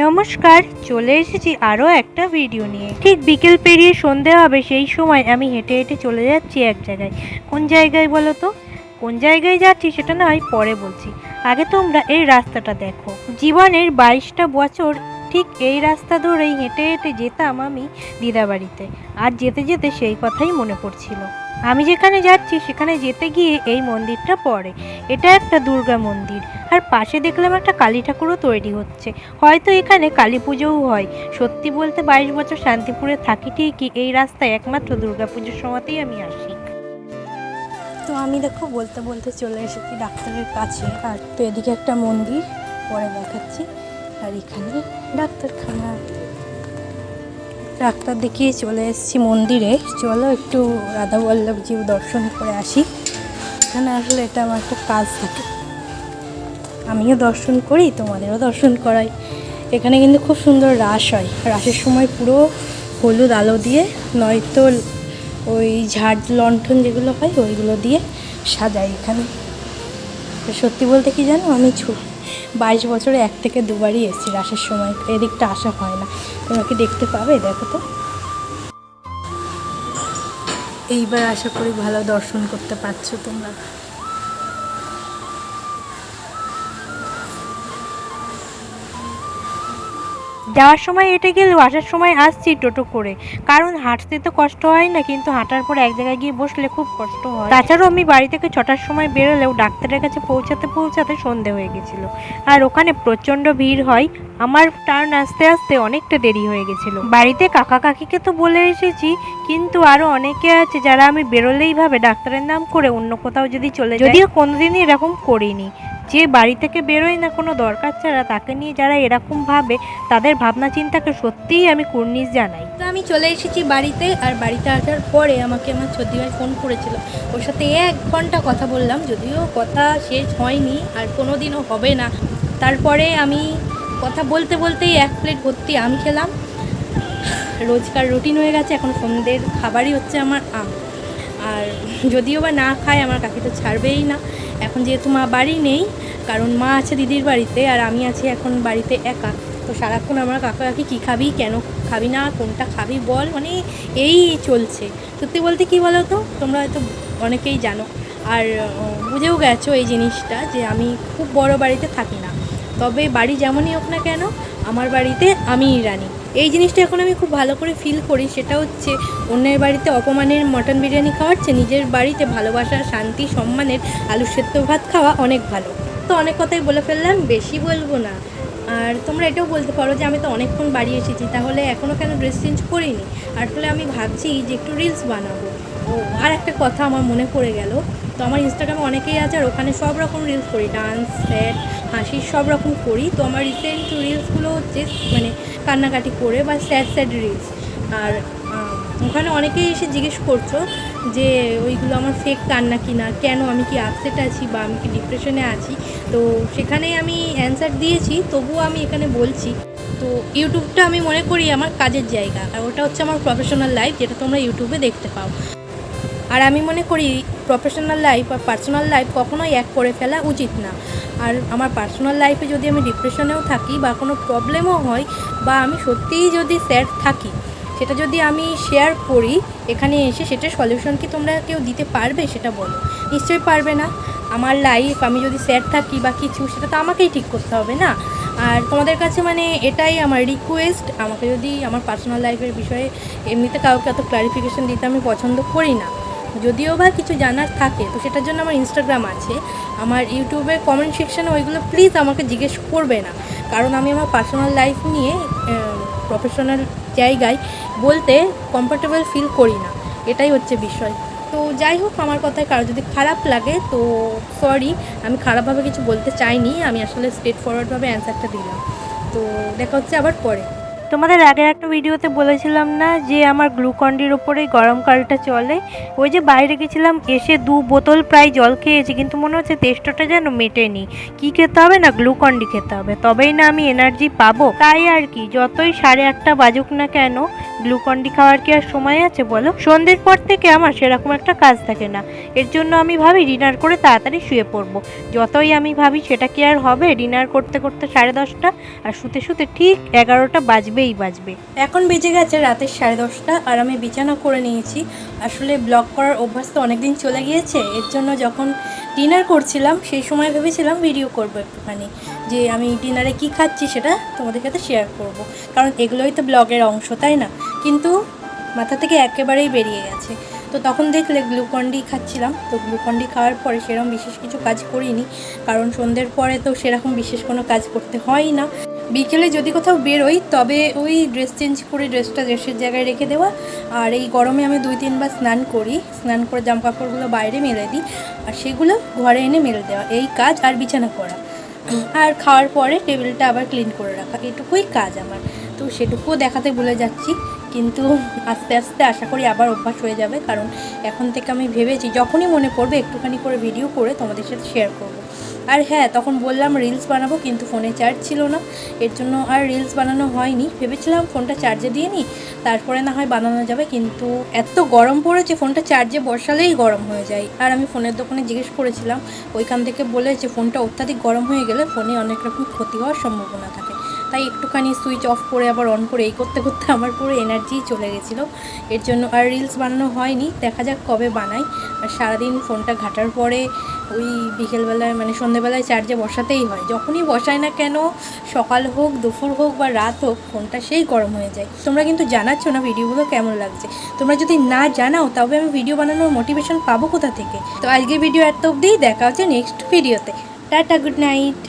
নমস্কার, চলে এসেছি আরও একটা ভিডিও নিয়ে। ঠিক বিকেল পেরিয়ে সন্ধে হবে, সেই সময় আমি হেঁটে হেঁটে চলে যাচ্ছি এক জায়গায়। কোন জায়গায় বলো তো? কোন জায়গায় যাচ্ছি সেটা না হয় পরে বলছি। আগে তোমরা এই রাস্তাটা দেখো। জীবনের বাইশটা বছর ঠিক এই রাস্তা ধরেই হেঁটে হেঁটে যেতাম আমি দিদাবাড়িতে আর যেতে যেতে সেই কথাই মনে পড়ছিল। আমি যেখানে যাচ্ছি সেখানে যেতে গিয়ে এই মন্দিরটা পড়ে। এটা একটা দুর্গা মন্দির। আর পাশে দেখলাম একটা কালী ঠাকুরও তৈরি হচ্ছে। হয়তো এখানে কালী পুজোও হয়। সত্যি বলতে বাইশ বছর শান্তিপুরে থাকি ঠিকই। এই রাস্তায় একমাত্র দুর্গা পুজোর সময়তেই আমি আসি। তো আমি দেখো বলতে বলতে চলে এসেছি ডাক্তারের কাছে। আর তো এদিকে একটা মন্দির, পরে দেখাচ্ছি। আর এখানে ডাক্তারখানা। ডাক্তার দেখিয়ে চলে এসেছি মন্দিরে। চলো একটু রাধা বল্লভজিও দর্শন করে আসি। এখানে আসলে এটা আমার একটা কাজ থাকে। আমিও দর্শন করি, তোমাদেরও দর্শন করাই। এখানে কিন্তু খুব সুন্দর রাস হয়। রাসের সময় পুরো হলুদ আলো দিয়ে, নয়তো ওই ঝাড় লণ্ঠন যেগুলো হয়, ওইগুলো দিয়ে সাজাই এখানে। সত্যি বলতে কি জানো, আমি বাইশ বছরে এক থেকে দুবারই এসেছি রাসের সময়। এদিকটা আসা হয় না। তোমরা কি দেখতে পাবে, দেখো তো। এইবার আশা করি ভালো দর্শন করতে পারছ তোমরা। যাওয়ার সময় হেঁটে গেলেও আসার সময় আসছি টোটো করে। কারণ হাঁটতে তো কষ্ট হয় না, কিন্তু হাঁটার পর এক জায়গায় গিয়ে বসলে খুব কষ্ট হয়। তাছাড়াও আমি বাড়ি থেকে ছটার সময় বেরোলেও ডাক্তারের কাছে পৌঁছাতে পৌঁছাতে সন্ধে হয়ে গেছিল। আর ওখানে প্রচণ্ড ভিড় হয়, আমার টার্ন আসতে আসতে অনেকটা দেরি হয়ে গেছিল। বাড়িতে কাকা কাকিকে তো বলে এসেছি, কিন্তু আরও অনেকে আছে যারা আমি বেরোলেই ভাবে ডাক্তারের নাম করে অন্য কোথাও যদি চলে যদিও কোনোদিনই এরকম করিনি। যে বাড়ি থেকে বেরোয় না কোনো দরকার ছাড়া তাকে নিয়ে যারা এরকম ভাবে তাদের ভাবনা চিন্তাকে সত্যিই আমি কুর্নিশ জানাই। তো আমি চলে এসেছি বাড়িতে আর বাড়িতে আসার পরে আমাকে আমার সর্দি ভাই ফোন করেছিল। ওর সাথে এক ঘণ্টা কথা বললাম, যদিও কথা শেষ হয়নি আর কোনো দিনও হবে না। তারপরে আমি কথা বলতে বলতেই এক প্লেট ভর্তি আম খেলাম। রোজকার রুটিন হয়ে গেছে, এখন সন্ধ্যের খাবারই হচ্ছে আমার আম। আর যদিও বা না খায়, আমার কাকি তো ছাড়বেই না। এখন যেহেতু মা বাড়ি নেই, কারণ মা আছে দিদির বাড়িতে আর আমি আছি এখন বাড়িতে একা। তো সারাক্ষণ আমার কাকা কাকি কী খাবি, কেন খাবি না, কোনটা খাবি বল মানে এই চলছে। সত্যি বলতে কি বলো তো তোমরা হয়তো অনেকেই জানো। আর বুঝেও গেছো এই জিনিসটা যে আমি খুব বড় বাড়িতে থাকি না। তবে বাড়ি যেমনই হোক না কেন, আমার বাড়িতে আমিই রানী। এই জিনিসটা এখন আমি খুব ভালো করে ফিল করি, সেটা হচ্ছে অন্যের বাড়িতে অপমানের মটন বিরিয়ানি খাওয়াচ্ছে নিজের বাড়িতে ভালোবাসা, শান্তি, সম্মানের আলু সেদ্ধ ভাত খাওয়া অনেক ভালো। তো অনেক কথাই বলে ফেললাম, বেশি বলব না। আর তোমরা এটাও বলতে পারো যে আমি তো অনেকক্ষণ বাড়ি এসেছি, তাহলে এখনও কেন ড্রেস চেঞ্জ করিনি? আর ফলে আমি ভাবছি যে একটু রিলস বানাবো। ও, আর একটা কথা আমার মনে পড়ে গেল, তো আমার ইনস্টাগ্রামে অনেকেই আছে আর ওখানে সব রকম রিলস করি ডান্স স্যাড হাসির সব রকম করি। তো আমার রিসেন্ট রিলসগুলো হচ্ছে মানে কান্নাকাটি করে বা স্যাড স্যাড রিলস। আর ওখানে অনেকেই এসে জিজ্ঞেস করছ যে ওইগুলো আমার ফেক কান্না কি না কেন আমি কি আপসেট আছি বা আমি কি ডিপ্রেশনে আছি? তো সেখানে আমি অ্যান্সার দিয়েছি, তবুও আমি এখানে বলছি। তো ইউটিউবটা আমি মনে করি আমার কাজের জায়গা, আর ওটা হচ্ছে আমার প্রফেশনাল লাইফ যেটা তোমরা ইউটিউবে দেখতে পাও। আর আমি মনে করি প্রফেশনাল লাইফ আর পার্সোনাল লাইফ কখনোই এক করে ফেলা উচিত না। আর আমার পার্সোনাল লাইফে যদি আমি ডিপ্রেশনেও থাকি বা কোনো প্রবলেমও হয় বা আমি সত্যিই যদি স্যাড থাকি, সেটা যদি আমি শেয়ার করি, এখানে এসে সেটার সলিউশন কি তোমরা কেউ দিতে পারবে সেটা বলো। নিশ্চয়ই পারবে না। আমার লাইফ আমি যদি স্যাড থাকি বা কিছু, সেটা তো আমাকেই ঠিক করতে হবে না? আর তোমাদের কাছে মানে এটাই আমার রিকোয়েস্ট আমাকে যদি আমার পার্সোনাল লাইফের বিষয়ে এমনিতে কাউকে এত ক্লারিফিকেশন দিতে আমি পছন্দ করি না। যদিও বা কিছু জানার থাকে, তো সেটার জন্য আমার ইনস্টাগ্রাম আছে। আমার ইউটিউবের কমেন্ট সেকশানে ওইগুলো প্লিজ আমাকে জিজ্ঞেস করবে না। কারণ আমি আমার পার্সোনাল লাইফ নিয়ে প্রফেশনাল জায়গায় বলতে কমফোর্টেবল ফিল করি না। এটাই হচ্ছে বিষয়। তো যাই হোক, আমার কথায় কারও যদি খারাপ লাগে, তো সরি আমি খারাপভাবে কিছু বলতে চাইনি, আমি আসলে স্ট্রেট ফরওয়ার্ডভাবে অ্যান্সারটা দিলাম। তো দেখা হচ্ছে আবার পরে। তোমাদের আগের একটা ভিডিওতে বলেছিলাম না যে আমার গ্লুকন্ডির ওপরেই গরমকালটা চলে? ওই যে বাইরে গেছিলাম, এসে দু বোতল প্রায় জল খেয়েছি, কিন্তু মনে হচ্ছে তেষ্টটা যেন মেটেনি। কি খেতে হবে না গ্লুকন্ডি খেতে হবে? তবেই না আমি এনার্জি পাবো? তাই আর কি, যতই সাড়ে আটটা বাজুক না কেন গ্লুকন্ডি খাওয়ার কি আর সময় আছে বলো? সন্ধ্যের পর থেকে আমার সেরকম একটা কাজ থাকে না। এর জন্য আমি ভাবি ডিনার করে তাড়াতাড়ি শুয়ে পড়ব। যতই আমি ভাবি সেটা কি আর হবে? ডিনার করতে করতে সাড়ে দশটা আর শুতে শুতে ঠিক এগারোটা বাজবেই বাজবে। এখন বেজে গেছে রাতের সাড়ে দশটা আর আমি বিছানা করে নিয়েছি। আসলে ব্লগ করার অভ্যাস তো অনেকদিন চলে গিয়েছে। এর জন্য যখন ডিনার করছিলাম সেই সময় ভেবেছিলাম ভিডিও করব একটুখানি। যে আমি ডিনারে কি খাচ্ছি সেটা তোমাদের সাথে শেয়ার করব। কারণ এগুলোই তো ব্লগের অংশ, তাই না? কিন্তু মাথা থেকে একেবারেই বেরিয়ে গেছে। তো তখন দেখলে গ্লুকন্ডি খাচ্ছিলাম। তো গ্লুকন্ডি খাওয়ার পরে সেরকম বিশেষ কিছু কাজ করিনি। কারণ সন্ধ্যের পরে তো সেরকম বিশেষ কোনো কাজ করতে হয় না। বিকেলে যদি কোথাও বেরোই, তবে ওই ড্রেস চেঞ্জ করে ড্রেসটা ড্রেসের জায়গায় রেখে দেওয়া। আর এই গরমে আমি দুই তিনবার স্নান করি। স্নান করে জামা কাপড়গুলো বাইরে মেলে দিই। আর সেগুলো ঘরে এনে মেলে দেওয়া। এই কাজ আর বিছানা করা। আর খাওয়ার পরে টেবিলটা আবার ক্লিন করে রাখা। এটুকুই কাজ আমার। তো সেটুকুও দেখাতে ভুলে যাচ্ছি। কিন্তু আস্তে আস্তে আশা করি আবার অভ্যাস হয়ে যাবে, কারণ এখন থেকে আমি ভেবেছি যখনই মনে পড়বে একটুখানি করে ভিডিও করে তোমাদের সাথে শেয়ার করব। আর হ্যাঁ তখন বললাম রিলস বানাবো কিন্তু ফোনে চার্জ ছিল না, এর জন্য আর রিলস বানানো হয়নি। ভেবেছিলাম ফোনটা চার্জে দিয়ে নিই, তারপরে না হয় বানানো যাবে, কিন্তু এত গরম পড়েছে ফোনটা চার্জে বসালেই গরম হয়ে যায়। আর আমি ফোনের দোকানে জিজ্ঞেস করেছিলাম, ওইখান থেকে বলে যে ফোনটা অত্যাধিক গরম হয়ে গেলে ফোনে অনেক রকম ক্ষতি হওয়ার সম্ভাবনা থাকে। তাই একটুখানি সুইচ অফ করে আবার অন করে এই করতে করতে আমার পুরো এনার্জি চলে গেছিল। এর জন্য আর রিলস বানানো হয়নি, দেখা যাক কবে বানাই। আর সারাদিন ফোনটা ঘাটার পরে ওই বিকেলবেলায় মানে সন্ধেবেলায় চার্জে বসাতেই হয়। যখনই বসাই না কেন, সকাল হোক, দুপুর হোক বা রাত হোক, ফোনটা সেই গরম হয়ে যায়। তোমরা কিন্তু জানাচ্ছ না ভিডিওগুলো কেমন লাগছে। তোমরা যদি না জানাও, তবে আমি ভিডিও বানানোর মোটিভেশন পাবো কোথা থেকে? তো আজকের ভিডিও এত অবধিই দেখা হচ্ছে নেক্সট ভিডিওতে টাটা গুড নাইট